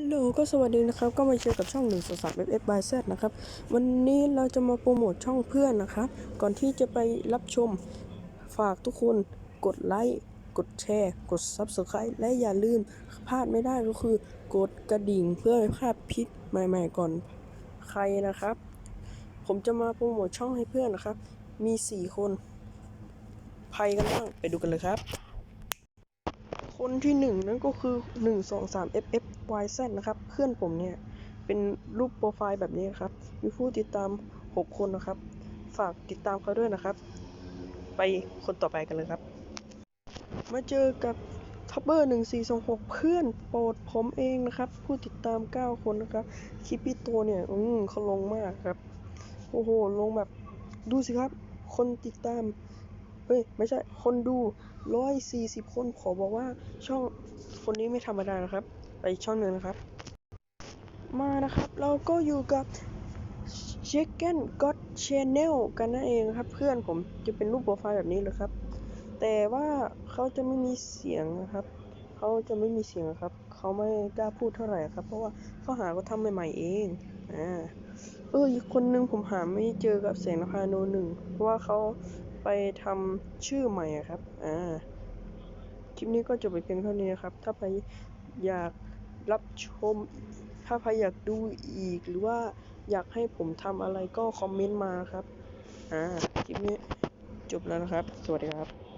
ฮัลโหลก็สวัสดีนะครับ ก็มาเจอกับช่อง1 2 3 f f by z นะครับ วันนี้เราจะมาโปรโมทช่องเพื่อนนะครับ ก่อนที่จะไปรับชมฝากทุกคนกดไลค์กดแชร์ กด Subscribe และอย่าลืมพลาดไม่ได้ก็คือกดกระดิ่งเพื่อไม่พลาดพิษใหม่ๆก่อนใครนะครับ ผมจะมาโปรโมทช่องให้เพื่อนนะครับ มี 4 คนใครกันบ้างไปดูกันเลยครับ คนที่หนึ่งนั่นก็คือหนึ่งสองสาม f f y z นะครับ เพื่อนผมเนี่ย เป็นรูปโปรไฟล์แบบนี้ครับ มีผู้ติดตาม6คนนะครับ ฝากติดตามเขาด้วยนะครับ ไปคนต่อไปกันเลยครับ มาเจอกับทับเบอร์หนึ่งสี่สองหกเพื่อนโปรดผมเองนะครับ ผู้ติดตาม9คนนะครับ คลิปพี่ตัวเนี่ย อืมเขาลงมากครับ โอ้โห ลงแบบ ดูสิครับ คนติดตาม เอ้ยไม่ใช่คนดู140คนขอบอกว่าช่องคนนี้ไม่ธรรมดานะครับ ไปช่องหนึ่งนะครับ มานะครับเราก็อยู่กับ Chicken God Channel กันนั่นเองครับ เพื่อนผมจะเป็นรูปโปรไฟล์แบบนี้เลยครับ แต่ว่าเขาจะไม่มีเสียงนะครับเขาจะไม่มีเสียงครับ เขาไม่กล้าพูดเท่าไหร่ครับ เพราะว่าเขาหาเขาทำใหม่ๆเอง อ่า เอออีกคนนึงผมหาไม่เจอกับแสงนภาโนหนึ่งเพราะว่าเขา ไปทำชื่อใหม่ครับ อ่า คลิปนี้ก็จบไปเพียงเท่านี้นะครับ ถ้าใครอยากรับชม ถ้าใครอยากดูอีกหรือว่าอยากให้ผมทำอะไรก็คอมเมนต์มาครับ อ่า คลิปนี้จบแล้วนะครับ สวัสดีครับ